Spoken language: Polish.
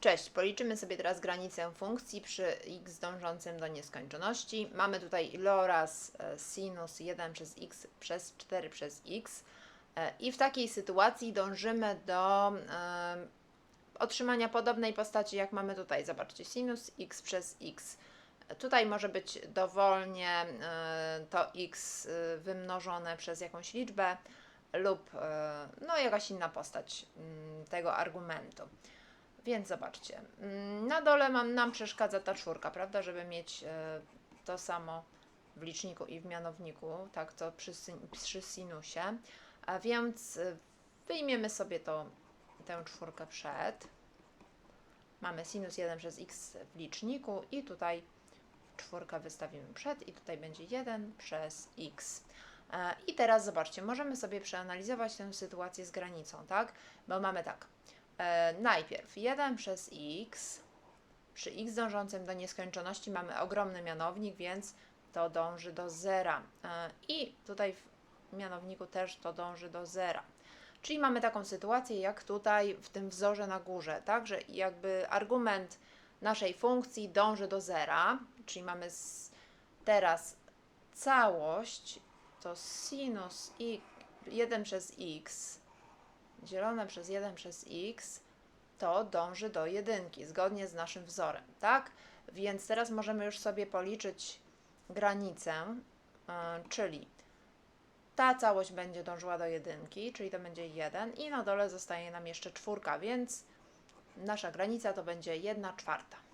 Cześć, policzymy sobie teraz granicę funkcji przy x dążącym do nieskończoności. Mamy tutaj iloraz e, sinus 1 przez x przez 4 przez x e, i w takiej sytuacji dążymy do e, otrzymania podobnej postaci jak mamy tutaj. Zobaczcie, sinus x przez x. Tutaj może być dowolnie e, to x e, wymnożone przez jakąś liczbę lub e, no, jakaś inna postać mm, tego argumentu. Więc zobaczcie, mm, na dole mam, nam przeszkadza ta czwórka, prawda, żeby mieć e, to samo w liczniku i w mianowniku, tak to przy, przy sinusie, a więc e, wyjmiemy sobie to, tę czwórkę przed. Mamy sinus 1 przez x w liczniku i tutaj czwórkę wystawimy przed i tutaj będzie 1 przez x. E, I teraz zobaczcie, możemy sobie przeanalizować tę sytuację z granicą, tak? Bo mamy tak, e, najpierw 1 przez x, przy x dążącym do nieskończoności mamy ogromny mianownik, więc to dąży do zera. E, I tutaj w mianowniku też to dąży do zera. Czyli mamy taką sytuację jak tutaj w tym wzorze na górze, tak? Że jakby argument naszej funkcji dąży do zera, czyli mamy teraz całość to sinus i 1 przez x dzielone przez 1 przez x to dąży do jedynki, zgodnie z naszym wzorem, tak? Więc teraz możemy już sobie policzyć granicę, yy, czyli ta całość będzie dążyła do jedynki, czyli to będzie 1 i na dole zostaje nam jeszcze czwórka, więc nasza granica to będzie 1 czwarta.